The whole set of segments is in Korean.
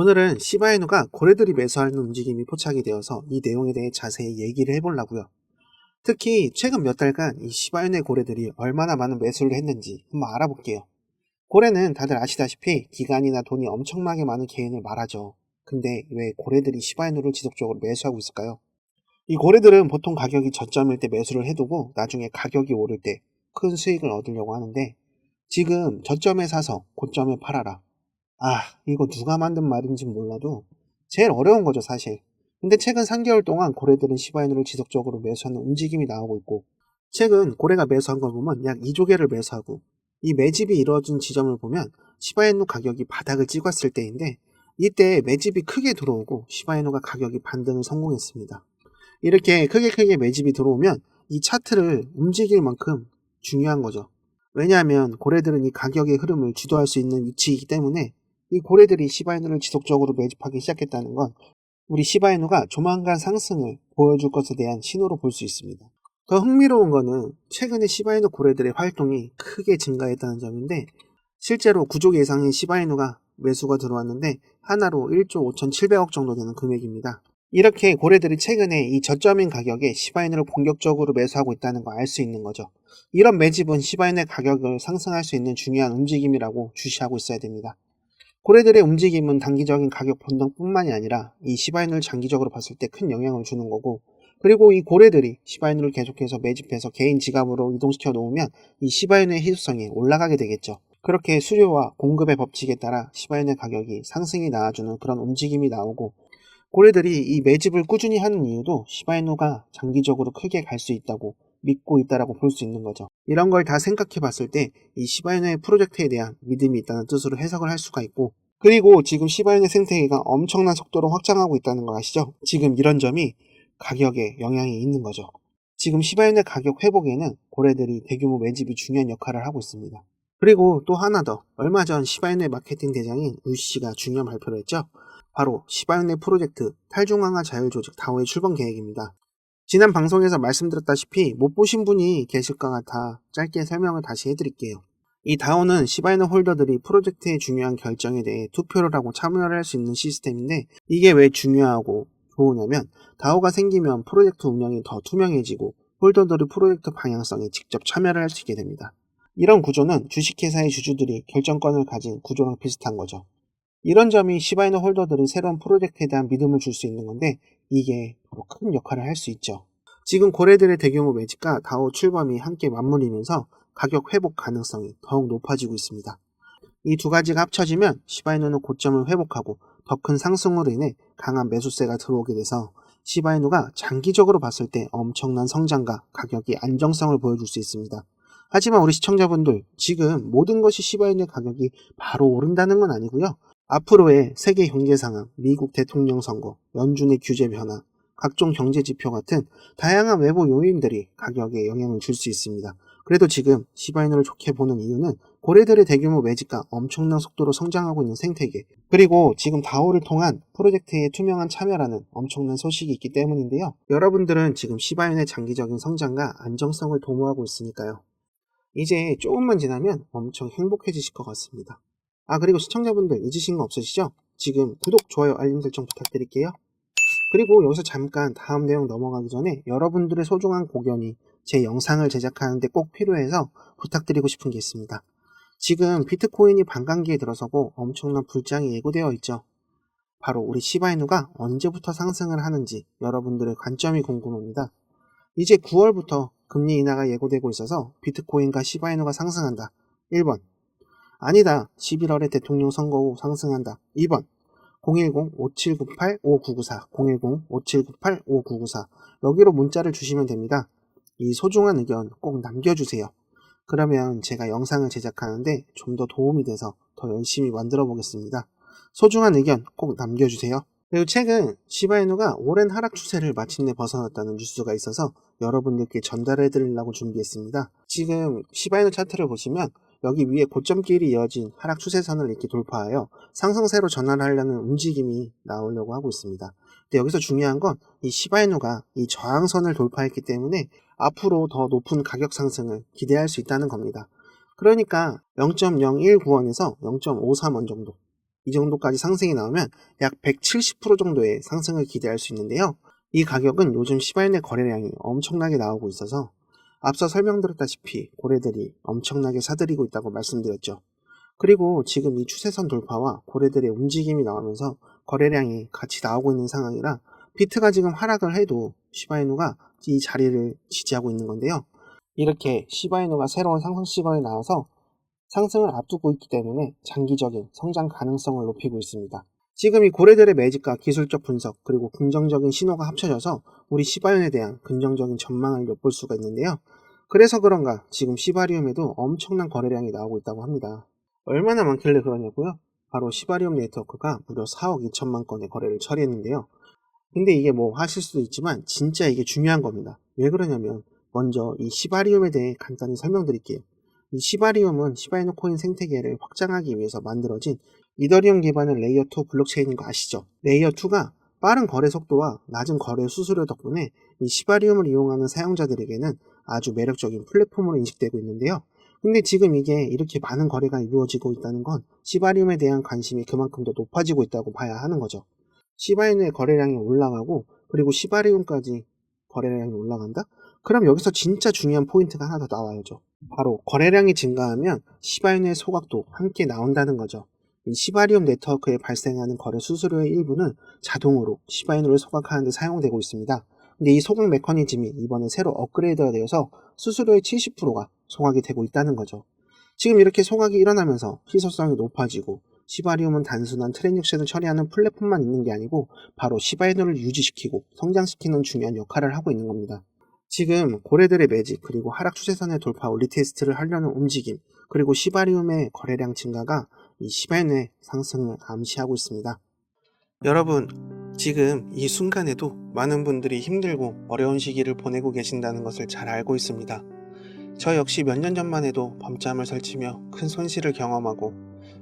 오늘은 시바이누가 고래들이 매수하는 움직임이 포착이 되어서 이 내용에 대해 자세히 얘기를 해보려고요. 특히 최근 몇 달간 이 시바이누의 고래들이 얼마나 많은 매수를 했는지 한번 알아볼게요. 고래는 다들 아시다시피 기간이나 돈이 엄청나게 많은 개인을 말하죠. 근데 왜 고래들이 시바이누를 지속적으로 매수하고 있을까요? 이 고래들은 보통 가격이 저점일 때 매수를 해두고 나중에 가격이 오를 때 큰 수익을 얻으려고 하는데 지금 저점에 사서 고점에 팔아라. 아, 이거 누가 만든 말인지 몰라도 제일 어려운 거죠, 사실. 근데 최근 3개월 동안 고래들은 시바이누를 지속적으로 매수하는 움직임이 나오고 있고 최근 고래가 매수한 걸 보면 약 2조 개를 매수하고 이 매집이 이루어진 지점을 보면 시바이누 가격이 바닥을 찍었을 때인데 이때 매집이 크게 들어오고 시바이누가 가격이 반등을 성공했습니다. 이렇게 크게 크게 매집이 들어오면 이 차트를 움직일 만큼 중요한 거죠. 왜냐하면 고래들은 이 가격의 흐름을 주도할 수 있는 위치이기 때문에 이 고래들이 시바이누를 지속적으로 매집하기 시작했다는 건 우리 시바이누가 조만간 상승을 보여줄 것에 대한 신호로 볼 수 있습니다. 더 흥미로운 거는 최근에 시바이누 고래들의 활동이 크게 증가했다는 점인데 실제로 구족 예상인 시바이누가 매수가 들어왔는데 하나로 1조 5,700억 정도 되는 금액입니다. 이렇게 고래들이 최근에 이 저점인 가격에 시바이누를 본격적으로 매수하고 있다는 걸 알 수 있는 거죠. 이런 매집은 시바이누의 가격을 상승할 수 있는 중요한 움직임이라고 주시하고 있어야 됩니다. 고래들의 움직임은 단기적인 가격 변동뿐만이 아니라 이 시바이누를 장기적으로 봤을 때 큰 영향을 주는 거고 그리고 이 고래들이 시바이누를 계속해서 매집해서 개인 지갑으로 이동시켜 놓으면 이 시바이누의 희소성이 올라가게 되겠죠. 그렇게 수요와 공급의 법칙에 따라 시바이누의 가격이 상승이 나와주는 그런 움직임이 나오고 고래들이 이 매집을 꾸준히 하는 이유도 시바이누가 장기적으로 크게 갈 수 있다고 믿고 있다라고 볼 수 있는 거죠. 이런 걸 다 생각해 봤을 때 이 시바이누의 프로젝트에 대한 믿음이 있다는 뜻으로 해석을 할 수가 있고 그리고 지금 시바이누 생태계가 엄청난 속도로 확장하고 있다는 거 아시죠? 지금 이런 점이 가격에 영향이 있는 거죠. 지금 시바이누의 가격 회복에는 고래들이 대규모 매집이 중요한 역할을 하고 있습니다. 그리고 또 하나 더 얼마 전 시바이누의 마케팅 대장인 우씨가 중요한 발표를 했죠. 바로 시바이누의 프로젝트 탈중앙화 자율조직 다오의 출범 계획입니다. 지난 방송에서 말씀드렸다시피 못 보신 분이 계실 것 같아 짧게 설명을 다시 해드릴게요. 이 다오는 시바이누 홀더들이 프로젝트의 중요한 결정에 대해 투표를 하고 참여를 할 수 있는 시스템인데 이게 왜 중요하고 좋으냐면 다오가 생기면 프로젝트 운영이 더 투명해지고 홀더들이 프로젝트 방향성에 직접 참여를 할 수 있게 됩니다. 이런 구조는 주식회사의 주주들이 결정권을 가진 구조랑 비슷한 거죠. 이런 점이 시바이누 홀더들이 새로운 프로젝트에 대한 믿음을 줄 수 있는 건데 이게 바로 큰 역할을 할 수 있죠. 지금 고래들의 대규모 매집과 다오 출범이 함께 맞물리면서 가격 회복 가능성이 더욱 높아지고 있습니다. 이 두 가지가 합쳐지면 시바이누는 고점을 회복하고 더 큰 상승으로 인해 강한 매수세가 들어오게 돼서 시바이누가 장기적으로 봤을 때 엄청난 성장과 가격이 안정성을 보여줄 수 있습니다. 하지만 우리 시청자분들 지금 모든 것이 시바이누의 가격이 바로 오른다는 건 아니고요. 앞으로의 세계 경제 상황, 미국 대통령 선거, 연준의 규제 변화, 각종 경제 지표 같은 다양한 외부 요인들이 가격에 영향을 줄 수 있습니다. 그래도 지금 시바이누를 좋게 보는 이유는 고래들의 대규모 매집과 엄청난 속도로 성장하고 있는 생태계, 그리고 지금 다오를 통한 프로젝트의 투명한 참여라는 엄청난 소식이 있기 때문인데요. 여러분들은 지금 시바이누의 장기적인 성장과 안정성을 도모하고 있으니까요. 이제 조금만 지나면 엄청 행복해지실 것 같습니다. 아, 그리고 시청자분들 잊으신 거 없으시죠? 지금 구독, 좋아요, 알림 설정 부탁드릴게요. 그리고 여기서 잠깐 다음 내용 넘어가기 전에 여러분들의 소중한 고견이 제 영상을 제작하는데 꼭 필요해서 부탁드리고 싶은 게 있습니다. 지금 비트코인이 반감기에 들어서고 엄청난 불장이 예고되어 있죠. 바로 우리 시바이누가 언제부터 상승을 하는지 여러분들의 관점이 궁금합니다. 이제 9월부터 금리 인하가 예고되고 있어서 비트코인과 시바이누가 상승한다. 1번. 아니다. 11월에 대통령 선거 후 상승한다. 2번. 010-5798-5994, 010-5798-5994 여기로 문자를 주시면 됩니다. 이 소중한 의견 꼭 남겨주세요. 그러면 제가 영상을 제작하는데 좀 더 도움이 돼서 더 열심히 만들어 보겠습니다. 소중한 의견 꼭 남겨주세요. 그리고 최근 시바이누가 오랜 하락 추세를 마침내 벗어났다는 뉴스가 있어서 여러분들께 전달해 드리려고 준비했습니다. 지금 시바이누 차트를 보시면 여기 위에 고점길이 이어진 하락 추세선을 이렇게 돌파하여 상승세로 전환하려는 움직임이 나오려고 하고 있습니다. 근데 여기서 중요한 건 이 시바이누가 이 저항선을 돌파했기 때문에 앞으로 더 높은 가격 상승을 기대할 수 있다는 겁니다. 그러니까 0.019원에서 0.531원 정도 이 정도까지 상승이 나오면 약 170% 정도의 상승을 기대할 수 있는데요. 이 가격은 요즘 시바인의 거래량이 엄청나게 나오고 있어서 앞서 설명드렸다시피 고래들이 엄청나게 사들이고 있다고 말씀드렸죠. 그리고 지금 이 추세선 돌파와 고래들의 움직임이 나오면서 거래량이 같이 나오고 있는 상황이라 비트가 지금 하락을 해도 시바이누가 이 자리를 지지하고 있는 건데요. 이렇게 시바이누가 새로운 상승 시건에 나와서 상승을 앞두고 있기 때문에 장기적인 성장 가능성을 높이고 있습니다. 지금 이 고래들의 매집과 기술적 분석 그리고 긍정적인 신호가 합쳐져서 우리 시바이온에 대한 긍정적인 전망을 엿볼 수가 있는데요. 그래서 그런가 지금 시바리움에도 엄청난 거래량이 나오고 있다고 합니다. 얼마나 많길래 그러냐고요? 바로 시바리움 네트워크가 무려 4억 2천만 건의 거래를 처리했는데요. 근데 이게 뭐 하실 수도 있지만 진짜 이게 중요한 겁니다. 왜 그러냐면 먼저 이 시바리움에 대해 간단히 설명드릴게요. 이 시바리움은 시바이노 코인 생태계를 확장하기 위해서 만들어진 이더리움 기반의 레이어 2 블록체인인 거 아시죠? 레이어 2가 빠른 거래 속도와 낮은 거래 수수료 덕분에 이 시바리움을 이용하는 사용자들에게는 아주 매력적인 플랫폼으로 인식되고 있는데요. 근데 지금 이게 이렇게 많은 거래가 이루어지고 있다는 건 시바리움에 대한 관심이 그만큼 더 높아지고 있다고 봐야 하는 거죠. 시바인의 거래량이 올라가고 그리고 시바리움까지 거래량이 올라간다? 그럼 여기서 진짜 중요한 포인트가 하나 더 나와야죠. 바로 거래량이 증가하면 시바인의 소각도 함께 나온다는 거죠. 이 시바리움 네트워크에 발생하는 거래 수수료의 일부는 자동으로 시바인으로 소각하는 데 사용되고 있습니다. 근데 이 소각 메커니즘이 이번에 새로 업그레이드가 되어서 수수료의 70%가 소각이 되고 있다는 거죠. 지금 이렇게 소각이 일어나면서 희소성이 높아지고 시바리움은 단순한 트랜잭션을 처리하는 플랫폼만 있는 게 아니고 바로 시바이너를 유지시키고 성장시키는 중요한 역할을 하고 있는 겁니다. 지금 고래들의 매직 그리고 하락 추세선의 돌파 리테스트를 하려는 움직임 그리고 시바리움의 거래량 증가가 이 시바이너의 상승을 암시하고 있습니다. 여러분 지금 이 순간에도 많은 분들이 힘들고 어려운 시기를 보내고 계신다는 것을 잘 알고 있습니다. 저 역시 몇 년 전만 해도 밤잠을 설치며 큰 손실을 경험하고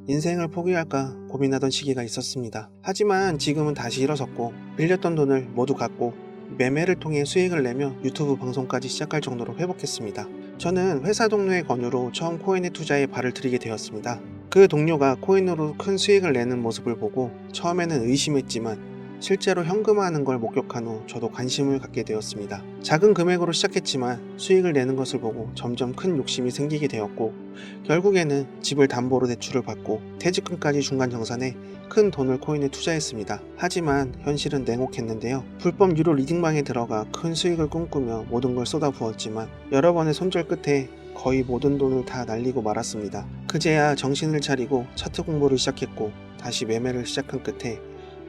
인생을 포기할까 고민하던 시기가 있었습니다. 하지만 지금은 다시 일어섰고 빌렸던 돈을 모두 갚고 매매를 통해 수익을 내며 유튜브 방송까지 시작할 정도로 회복했습니다. 저는 회사 동료의 권유로 처음 코인에 투자에 발을 들이게 되었습니다. 그 동료가 코인으로 큰 수익을 내는 모습을 보고 처음에는 의심했지만 실제로 현금화하는 걸 목격한 후 저도 관심을 갖게 되었습니다. 작은 금액으로 시작했지만 수익을 내는 것을 보고 점점 큰 욕심이 생기게 되었고 결국에는 집을 담보로 대출을 받고 퇴직금까지 중간 정산해 큰 돈을 코인에 투자했습니다. 하지만 현실은 냉혹했는데요. 불법 유료 리딩방에 들어가 큰 수익을 꿈꾸며 모든 걸 쏟아부었지만 여러 번의 손절 끝에 거의 모든 돈을 다 날리고 말았습니다. 그제야 정신을 차리고 차트 공부를 시작했고 다시 매매를 시작한 끝에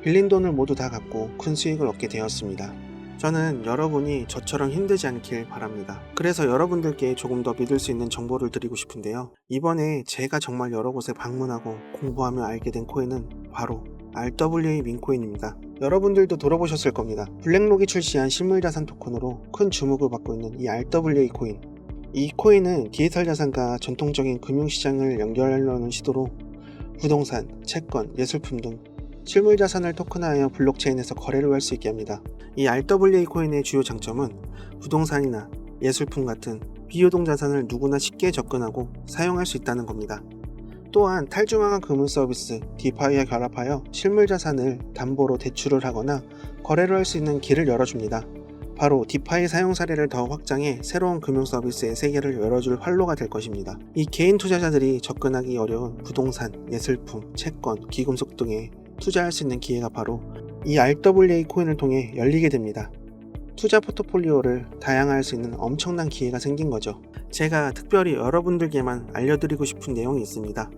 빌린 돈을 모두 다 갚고 큰 수익을 얻게 되었습니다. 저는 여러분이 저처럼 힘들지 않길 바랍니다. 그래서 여러분들께 조금 더 믿을 수 있는 정보를 드리고 싶은데요. 이번에 제가 정말 여러 곳에 방문하고 공부하며 알게 된 코인은 바로 RWA 민코인입니다. 여러분들도 들어보셨을 겁니다. 블랙록이 출시한 실물자산 토큰으로 큰 주목을 받고 있는 이 RWA 코인. 이 코인은 디지털 자산과 전통적인 금융시장을 연결하려는 시도로 부동산, 채권, 예술품 등 실물 자산을 토큰화하여 블록체인에서 거래를 할 수 있게 합니다. 이 RWA 코인의 주요 장점은 부동산이나 예술품 같은 비유동 자산을 누구나 쉽게 접근하고 사용할 수 있다는 겁니다. 또한 탈중앙화 금융 서비스 디파이와 결합하여 실물 자산을 담보로 대출을 하거나 거래를 할 수 있는 길을 열어줍니다. 바로 디파이 사용 사례를 더 확장해 새로운 금융 서비스의 세계를 열어줄 활로가 될 것입니다. 이 개인 투자자들이 접근하기 어려운 부동산, 예술품, 채권, 기금속 등의 투자할 수 있는 기회가 바로 이 RWA 코인을 통해 열리게 됩니다. 투자 포트폴리오를 다양화할 수 있는 엄청난 기회가 생긴 거죠. 제가 특별히 여러분들께만 알려드리고 싶은 내용이 있습니다.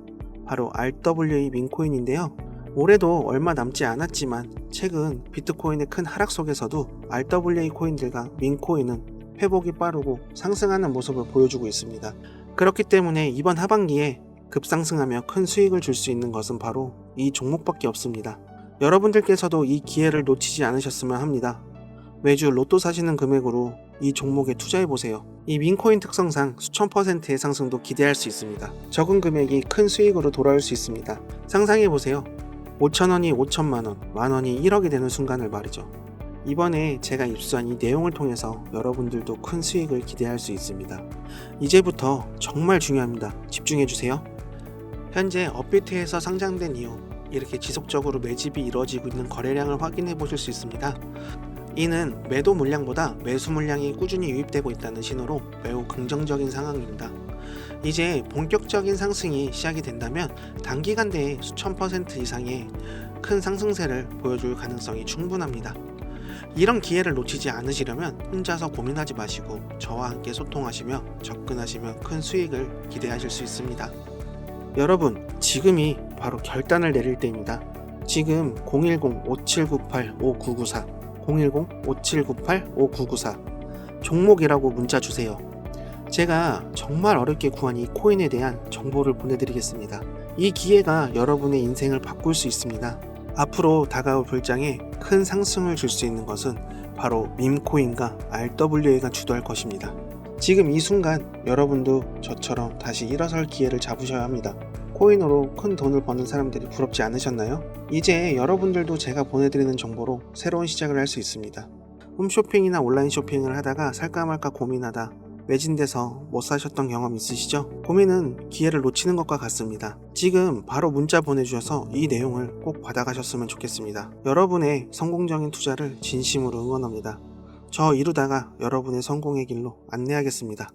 바로 RWA 민코인인데요. 올해도 얼마 남지 않았지만 최근 비트코인의 큰 하락 속에서도 RWA 코인들과 민코인은 회복이 빠르고 상승하는 모습을 보여주고 있습니다. 그렇기 때문에 이번 하반기에 급상승하며 큰 수익을 줄 수 있는 것은 바로 이 종목밖에 없습니다. 여러분들께서도 이 기회를 놓치지 않으셨으면 합니다. 매주 로또 사시는 금액으로 이 종목에 투자해보세요. 이 민코인 특성상 수천 퍼센트의 상승도 기대할 수 있습니다. 적은 금액이 큰 수익으로 돌아올 수 있습니다. 상상해보세요. 5천원이 5천만원, 만원이 1억이 되는 순간을 말이죠. 이번에 제가 입수한 이 내용을 통해서 여러분들도 큰 수익을 기대할 수 있습니다. 이제부터 정말 중요합니다. 집중해주세요. 현재 업비트에서 상장된 이후 이렇게 지속적으로 매집이 이루어지고 있는 거래량을 확인해 보실 수 있습니다. 이는 매도 물량보다 매수 물량이 꾸준히 유입되고 있다는 신호로 매우 긍정적인 상황입니다. 이제 본격적인 상승이 시작이 된다면 단기간 내에 수천 퍼센트 이상의 큰 상승세를 보여줄 가능성이 충분합니다. 이런 기회를 놓치지 않으시려면 혼자서 고민하지 마시고 저와 함께 소통하시며 접근하시면 큰 수익을 기대하실 수 있습니다. 여러분, 지금이 바로 결단을 내릴 때입니다. 지금 010-5798-5994 010-5798-5994 종목이라고 문자 주세요. 제가 정말 어렵게 구한 이 코인에 대한 정보를 보내드리겠습니다. 이 기회가 여러분의 인생을 바꿀 수 있습니다. 앞으로 다가올 불장에 큰 상승을 줄 수 있는 것은 바로 밈코인과 RWA가 주도할 것입니다. 지금 이 순간 여러분도 저처럼 다시 일어설 기회를 잡으셔야 합니다. 코인으로 큰 돈을 버는 사람들이 부럽지 않으셨나요? 이제 여러분들도 제가 보내드리는 정보로 새로운 시작을 할 수 있습니다. 홈쇼핑이나 온라인 쇼핑을 하다가 살까 말까 고민하다 매진돼서 못 사셨던 경험 있으시죠? 고민은 기회를 놓치는 것과 같습니다. 지금 바로 문자 보내주셔서 이 내용을 꼭 받아가셨으면 좋겠습니다. 여러분의 성공적인 투자를 진심으로 응원합니다. 저 이루다가 여러분의 성공의 길로 안내하겠습니다.